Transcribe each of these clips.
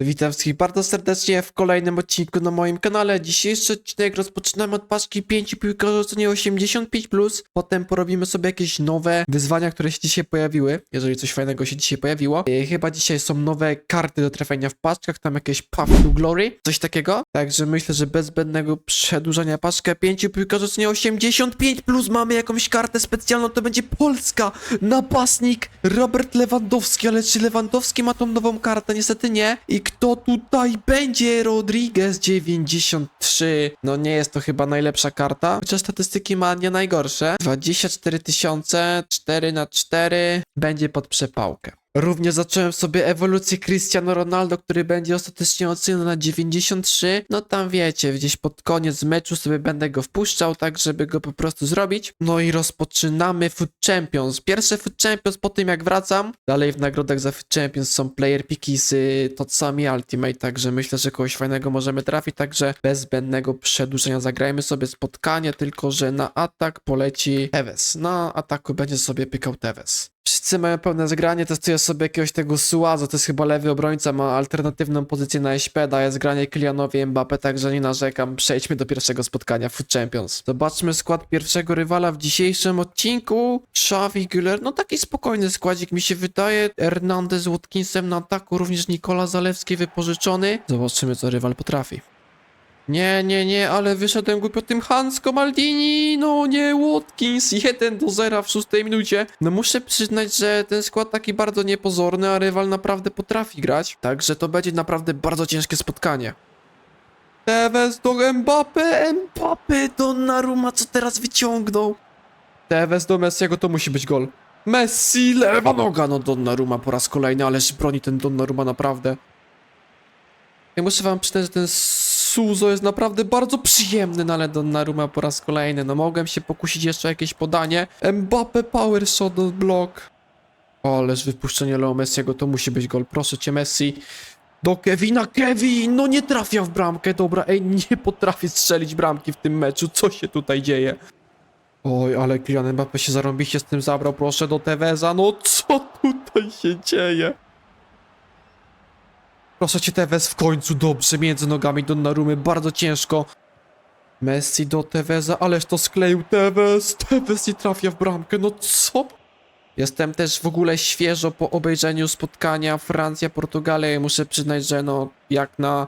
Witam wszystkich bardzo serdecznie w kolejnym odcinku na moim kanale. Dzisiejszy odcinek rozpoczynamy od paczki 5 piłkarzy ocenie 85+. Potem porobimy sobie jakieś nowe wyzwania, które się dzisiaj pojawiły, jeżeli coś fajnego się dzisiaj pojawiło. E, chyba dzisiaj są nowe karty do trafienia w paczkach, tam jakieś Path to Glory, coś takiego. Także myślę, że bez zbędnego przedłużania paczkę 5 piłkarzy ocenie 85+. Mamy jakąś kartę specjalną, to będzie Polska. Napastnik Robert Lewandowski, ale czy Lewandowski ma tą nową kartę? Niestety nie. I kto tutaj będzie? Rodriguez 93. No nie jest to chyba najlepsza karta, chociaż statystyki ma nie najgorsze. 24 tysiące, 4 na 4 będzie pod przepałkę. Również zacząłem sobie ewolucję Cristiano Ronaldo, który będzie ostatecznie oceniony na 93. No tam wiecie, gdzieś pod koniec meczu sobie będę go wpuszczał, tak żeby go po prostu zrobić. No i rozpoczynamy Food Champions. Pierwsze Food Champions po tym jak wracam. Dalej w nagrodach za Food Champions są player piki z y, Totsami Ultimate, także myślę, że kogoś fajnego możemy trafić, także bez zbędnego przedłużenia zagrajmy sobie spotkanie, tylko że na atak poleci Tevez. Na ataku będzie sobie pykał Tevez. Wszyscy mają pełne zgranie, testuję sobie jakiegoś tego Suazo, to jest chyba lewy obrońca, ma alternatywną pozycję na SP, daje zgranie Kylianowi Mbappe, także nie narzekam. Przejdźmy do pierwszego spotkania Food Champions. Zobaczmy skład pierwszego rywala w dzisiejszym odcinku. Xavi Güler, no taki spokojny składzik mi się wydaje. Hernandez z Watkinsem na ataku, również Nikola Zalewski wypożyczony. Zobaczymy co rywal potrafi. Nie, nie, nie, ale wyszedłem głupio tym Hansko Maldini, no nie, Watkins, 1 do 0 w szóstej minucie. No muszę przyznać, że ten skład taki bardzo niepozorny, a rywal naprawdę potrafi grać, także to będzie naprawdę bardzo ciężkie spotkanie. Tevez do Mbappe, Mbappe do Naruma, co teraz wyciągnął? Tevez do Messiego, to musi być gol. Messi, lewa noga, no Donnarumma po raz kolejny, ależ broni ten Donnarumma naprawdę. Ja muszę wam przyznać, że ten Suzo jest naprawdę bardzo przyjemny, no ale Donnarumma po raz kolejny. No mogłem się pokusić jeszcze o jakieś podanie. Mbappe power shot block. Ależ wypuszczenie Leo Messiego, to musi być gol. Proszę cię, Messi. Do Kevina, Kevin! No nie trafia w bramkę, dobra, ej, nie potrafię strzelić bramki w tym meczu. Co się tutaj dzieje? Oj, ale Kylian Mbappe się zarąbiście z tym zabrał, proszę, do Teveza. No co tutaj się dzieje? Proszę cię, Tevez, w końcu dobrze między nogami Donnarumy, bardzo ciężko. Messi do Teveza, ależ to skleił Tevez. Tevez nie trafia w bramkę, no co? Jestem też w ogóle świeżo po obejrzeniu spotkania Francja-Portugalia i muszę przyznać, że no jak na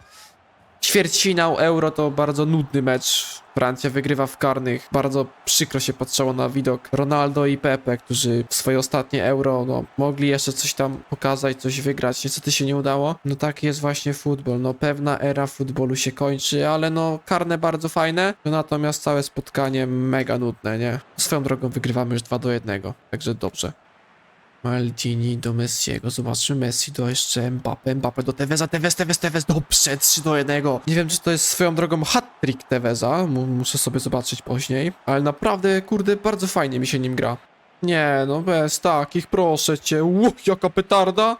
ćwierćfinał Euro to bardzo nudny mecz. Francja wygrywa w karnych. Bardzo przykro się patrzyło na widok Ronaldo i Pepe, którzy w swoje ostatnie Euro no, mogli jeszcze coś tam pokazać, coś wygrać. Niestety się nie udało. No taki jest właśnie futbol. No pewna era futbolu się kończy, ale no karne bardzo fajne. No, natomiast całe spotkanie mega nudne, nie? Swoją drogą wygrywamy już 2 do 1, także dobrze. Maldini do Messiego, zobaczmy Messi do jeszcze Mbappe, Mbappe do Teveza, Tevez, Tevez, Tevez, dobrze, 3 do 1. Nie wiem, czy to jest swoją drogą hat-trick Teveza, mu- muszę sobie zobaczyć później, ale naprawdę, kurde, bardzo fajnie mi się nim gra. Nie, no bez takich, proszę cię, Ło, jaka petarda.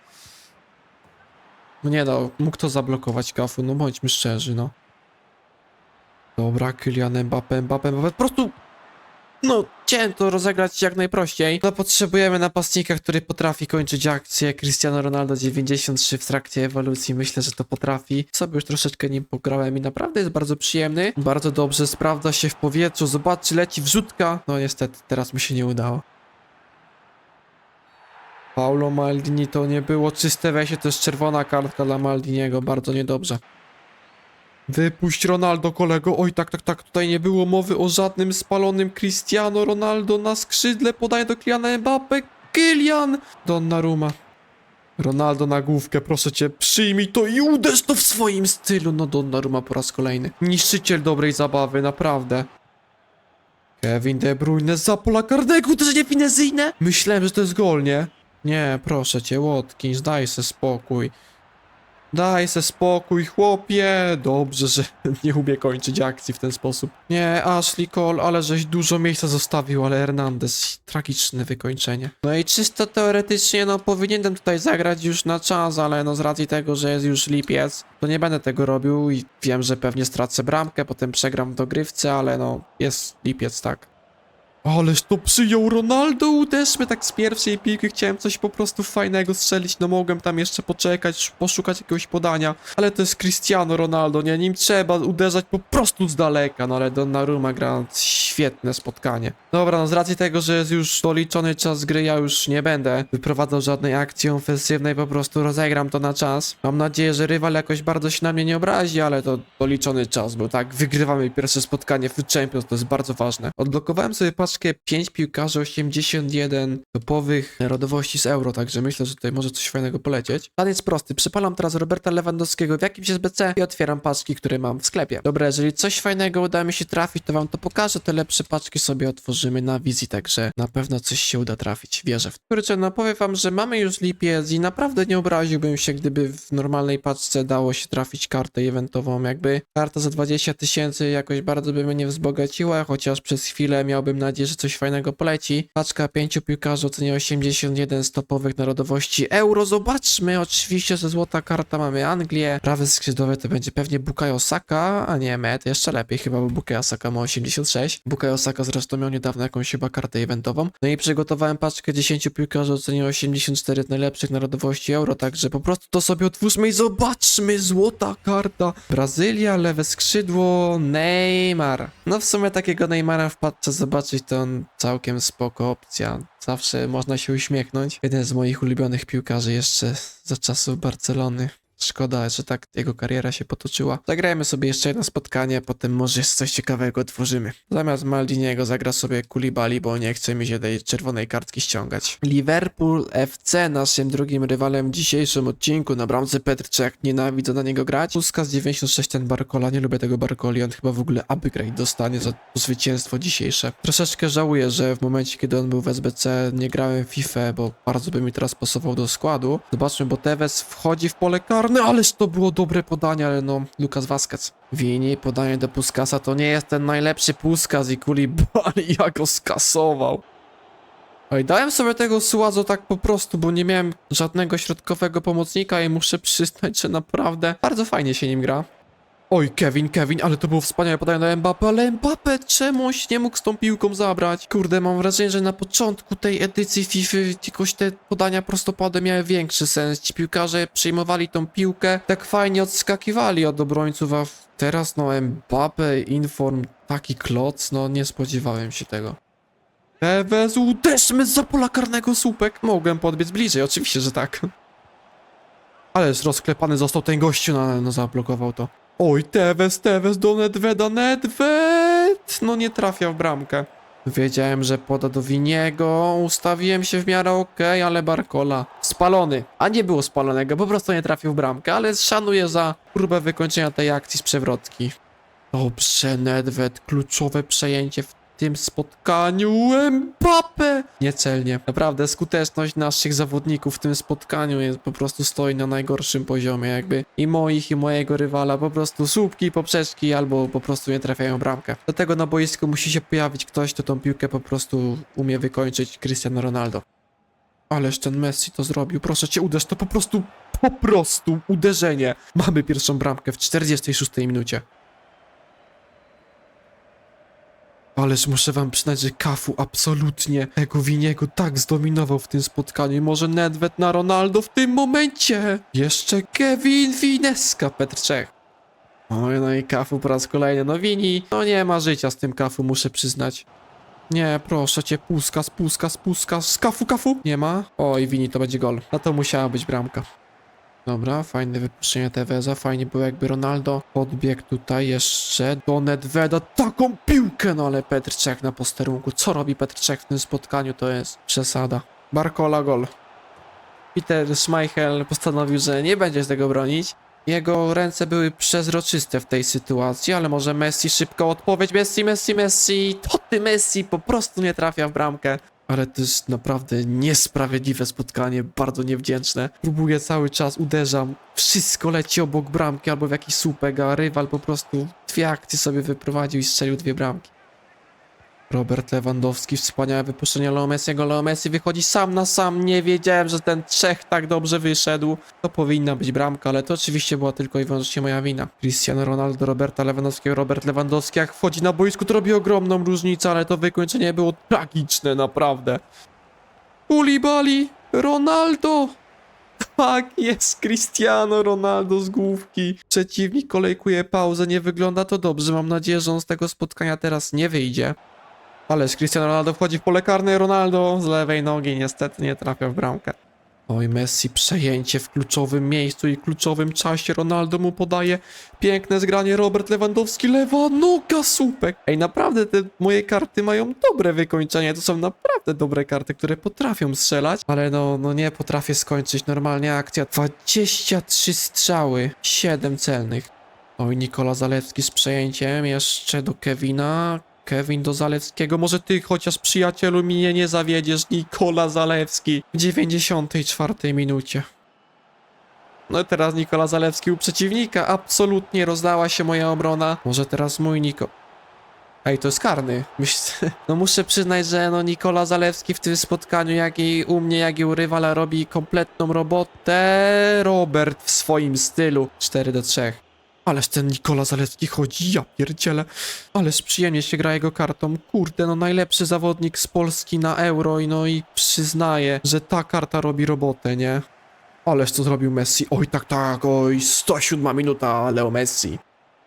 No nie no, mógł to zablokować kafu, no bądźmy szczerzy, no. Dobra, Kylian Mbappe, Mbappe, Mbappe, po prostu no, chciałem to rozegrać jak najprościej. No, potrzebujemy napastnika, który potrafi kończyć akcję. Cristiano Ronaldo 93 w trakcie ewolucji. Myślę, że to potrafi. Sobie już troszeczkę nim pograłem i naprawdę jest bardzo przyjemny. Bardzo dobrze sprawdza się w powietrzu. Zobaczcie, leci wrzutka. No, niestety, teraz mi się nie udało. Paulo Maldini to nie było czyste wejście, to jest czerwona kartka dla Maldiniego. Bardzo niedobrze. Wypuść Ronaldo, kolego. Oj, tak, tak, tak. Tutaj nie było mowy o żadnym spalonym Cristiano Ronaldo na skrzydle. Podaje do Kyliana Mbappe. Kylian! Donnarumma. Ronaldo na główkę, proszę cię, przyjmij to i uderz to w swoim stylu. No Donnarumma po raz kolejny. Niszczyciel dobrej zabawy, naprawdę. Kevin De Bruyne za pola karnego, uderzenie finezyjne. Myślałem, że to jest gol, nie? Nie, proszę cię, Watkins, daj se spokój. Daj se spokój, chłopie. Dobrze, że nie umie kończyć akcji w ten sposób. Nie, Ashley Cole, ale żeś dużo miejsca zostawił, ale Hernandez, tragiczne wykończenie. No i czysto teoretycznie, no powinienem tutaj zagrać już na czas, ale no z racji tego, że jest już lipiec, to nie będę tego robił i wiem, że pewnie stracę bramkę, potem przegram w dogrywce, ale no jest lipiec, tak. Ależ to przyjął Ronaldo, uderzmy tak z pierwszej piłki, chciałem coś po prostu fajnego strzelić, no mogłem tam jeszcze poczekać, poszukać jakiegoś podania, ale to jest Cristiano Ronaldo, nie, nim trzeba uderzać po prostu z daleka, no ale Donnarumma gra świetne spotkanie. Dobra, no z racji tego, że jest już doliczony czas gry, ja już nie będę wyprowadzał żadnej akcji ofensywnej, po prostu rozegram to na czas. Mam nadzieję, że rywal jakoś bardzo się na mnie nie obrazi, ale to doliczony czas, bo tak, wygrywamy pierwsze spotkanie w Champions, to jest bardzo ważne. Odblokowałem sobie paczkę 5 piłkarzy 81 topowych narodowości z euro, także myślę, że tutaj może coś fajnego polecieć. Plan jest prosty, przypalam teraz Roberta Lewandowskiego w jakimś SBC i otwieram paczki, które mam w sklepie. Dobra, jeżeli coś fajnego uda mi się trafić, to wam to pokażę, te lepsze paczki sobie otworzymy na wizji, także na pewno coś się uda trafić, wierzę w to. Kurczę, no powiem wam, że mamy już lipiec i naprawdę nie obraziłbym się, gdyby w normalnej paczce dało się trafić kartę eventową, jakby karta za 20 tysięcy jakoś bardzo by mnie nie wzbogaciła, chociaż przez chwilę miałbym nadzieję, że coś fajnego poleci. Paczka pięciu piłkarzy o cenie 81 stopowych narodowości euro. Zobaczmy, oczywiście, że złota karta mamy Anglię. Prawy skrzydłowy to będzie pewnie Bukayo Saka, a nie Met, jeszcze lepiej chyba, bo Bukayo Saka ma 86. Bukayo Saka zresztą miał niedawno jakąś chyba kartę eventową. No i przygotowałem paczkę 10 piłkarzy o cenie 84 najlepszych narodowości euro, także po prostu to sobie otwórzmy i zobaczmy, złota karta. Brazylia, lewe skrzydło, Neymar. No w sumie takiego Neymara w paczce zobaczyć to całkiem spoko opcja. Zawsze można się uśmiechnąć. Jeden z moich ulubionych piłkarzy jeszcze za czasów Barcelony. Szkoda, że tak jego kariera się potoczyła. Zagrajmy sobie jeszcze jedno spotkanie, potem może jeszcze coś ciekawego otworzymy. Zamiast Maldiniego zagra sobie Kulibali, bo nie chce mi się tej czerwonej kartki ściągać. Liverpool FC, naszym drugim rywalem w dzisiejszym odcinku. Na bramce Petr Czech, nienawidzę na niego grać. Puska z 96 ten Barcola, nie lubię tego Barcoli, on chyba w ogóle upgrade dostanie za zwycięstwo dzisiejsze. Troszeczkę żałuję, że w momencie, kiedy on był w SBC, nie grałem w FIFA, bo bardzo by mi teraz pasował do składu. Zobaczmy, bo Tevez wchodzi w pole karne, ależ to było dobre podanie, ale no, Lukas Vazquez. Wini, podanie do Puskasa, to nie jest ten najlepszy Puskas i Kulibali, jak go skasował. Oj, dałem sobie tego Suazo tak po prostu, bo nie miałem żadnego środkowego pomocnika i muszę przyznać, że naprawdę bardzo fajnie się nim gra. Oj, Kevin, Kevin, ale to było wspaniałe podanie na Mbappe, ale Mbappe czemuś nie mógł z tą piłką zabrać. Kurde, mam wrażenie, że na początku tej edycji FIFA jakoś te podania prostopadłe miały większy sens. Ci piłkarze przyjmowali tą piłkę, tak fajnie odskakiwali od obrońców, a teraz no Mbappe, Inform, taki kloc, no nie spodziewałem się tego. Tevez, uderzmy za pola karnego słupek. Mogłem podbiec bliżej, oczywiście, że tak. Ależ rozklepany został ten gościu, no, no zablokował to. Oj, Tevez, Tevez do Nedveda, Nedved! No nie trafia w bramkę. Wiedziałem, że poda do Winiego, ustawiłem się w miarę okej, ale Barcola spalony. A nie było spalonego, po prostu nie trafił w bramkę, ale szanuję za próbę wykończenia tej akcji z przewrotki. Dobrze, Nedved, kluczowe przejęcie w tym spotkaniu. Mbappe! Niecelnie. Naprawdę skuteczność naszych zawodników w tym spotkaniu jest po prostu stoi na najgorszym poziomie, jakby i moich, i mojego rywala. Po prostu słupki, poprzeczki albo po prostu nie trafiają bramkę. Dlatego na boisku musi się pojawić ktoś, kto tą piłkę po prostu umie wykończyć. Cristiano Ronaldo. Ależ ten Messi to zrobił. Proszę cię, uderz to po prostu, po prostu uderzenie. Mamy pierwszą bramkę w 46 minucie. Ależ muszę wam przyznać, że Kafu absolutnie tego Winiego tak zdominował w tym spotkaniu. I Może Nedved na Ronaldo w tym momencie. Jeszcze Kevin Wineska, Petr Czech. Oj, no i Kafu po raz kolejny. No Wini, no nie ma życia z tym Kafu, muszę przyznać. Nie, proszę cię, Puskas, Puskas, Puskas, Kafu, Kafu. Nie ma? Oj, Wini, to będzie gol. No to musiała być bramka. Dobra, fajne wypuszczenie Teveza, fajnie było jakby Ronaldo podbiegł tutaj jeszcze do Nedveda, taką piłkę, no ale Petr Czech na posterunku, co robi Petr Czech w tym spotkaniu, to jest przesada. Barcola gol. Peter Schmeichel postanowił, że nie będzie z tego bronić. Jego ręce były przezroczyste w tej sytuacji, ale może Messi szybko odpowiedź, Messi, Messi, Messi, to ty Messi po prostu nie trafia w bramkę. Ale to jest naprawdę niesprawiedliwe spotkanie, bardzo niewdzięczne. Próbuję cały czas, uderzam, wszystko leci obok bramki albo w jakiś słupek, a rywal po prostu dwie akcje sobie wyprowadził i strzelił dwie bramki. Robert Lewandowski, wspaniałe wypuszczenie Leo Messiego. Leo Messi wychodzi sam na sam. Nie wiedziałem, że ten Czech tak dobrze wyszedł. To powinna być bramka, ale to oczywiście była tylko i wyłącznie moja wina. Cristiano Ronaldo, Roberta Lewandowskiego, Robert Lewandowski jak wchodzi na boisku, to robi ogromną różnicę, ale to wykończenie było tragiczne, naprawdę. Koulibaly, Ronaldo, tak jest, Cristiano Ronaldo z główki. Przeciwnik kolejkuje pauzę, nie wygląda to dobrze. Mam nadzieję, że on z tego spotkania teraz nie wyjdzie. Ależ Cristiano Ronaldo wchodzi w pole karne, Ronaldo z lewej nogi niestety nie trafia w bramkę. Oj, Messi przejęcie w kluczowym miejscu i kluczowym czasie. Ronaldo mu podaje piękne zgranie. Robert Lewandowski, lewa noga, słupek. Ej, naprawdę te moje karty mają dobre wykończenie. To są naprawdę dobre karty, które potrafią strzelać, ale no, no nie potrafię skończyć normalnie akcja. 23 strzały, 7 celnych. Oj, Nikola Zalewski z przejęciem jeszcze do Kevina. Kevin do Zalewskiego. Może ty chociaż przyjacielu mnie nie zawiedziesz, Nikola Zalewski. W 94 minucie. No teraz Nikola Zalewski u przeciwnika. Absolutnie rozdała się moja obrona. Może teraz mój Niko. Ej, to jest karny. Myśl... No muszę przyznać, że no Nikola Zalewski w tym spotkaniu, jak i u mnie, jak i u rywala robi kompletną robotę. Robert w swoim stylu. 4 do 3. Ależ ten Nikola Zalewski chodzi, ja pierdzielę. Ależ przyjemnie się gra jego kartą. Kurde, no najlepszy zawodnik z Polski na Euro i no i przyznaję, że ta karta robi robotę, nie? Ależ co zrobił Messi. Oj, tak, tak, oj, 107 minuta, Leo Messi.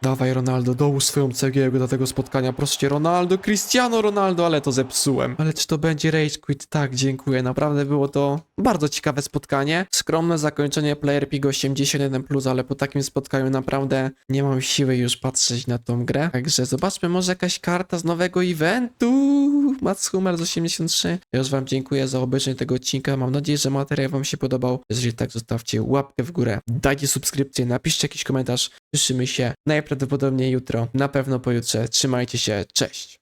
Dawaj Ronaldo, dołóż swoją cegiełkę do tego spotkania. Proszę cię, Ronaldo, Cristiano Ronaldo, ale to zepsułem. Ale czy to będzie Rage Quit? Tak, dziękuję. Naprawdę było to bardzo ciekawe spotkanie. Skromne zakończenie Player Pig 81+, ale po takim spotkaniu naprawdę nie mam siły już patrzeć na tą grę. Także zobaczmy, może jakaś karta z nowego eventu. Mats Hummel z 83. Ja już wam dziękuję za obejrzenie tego odcinka. Mam nadzieję, że materiał wam się podobał. Jeżeli tak, zostawcie łapkę w górę, dajcie subskrypcję, napiszcie jakiś komentarz. Słyszymy się najprawdopodobniej jutro, na pewno pojutrze. Trzymajcie się, cześć!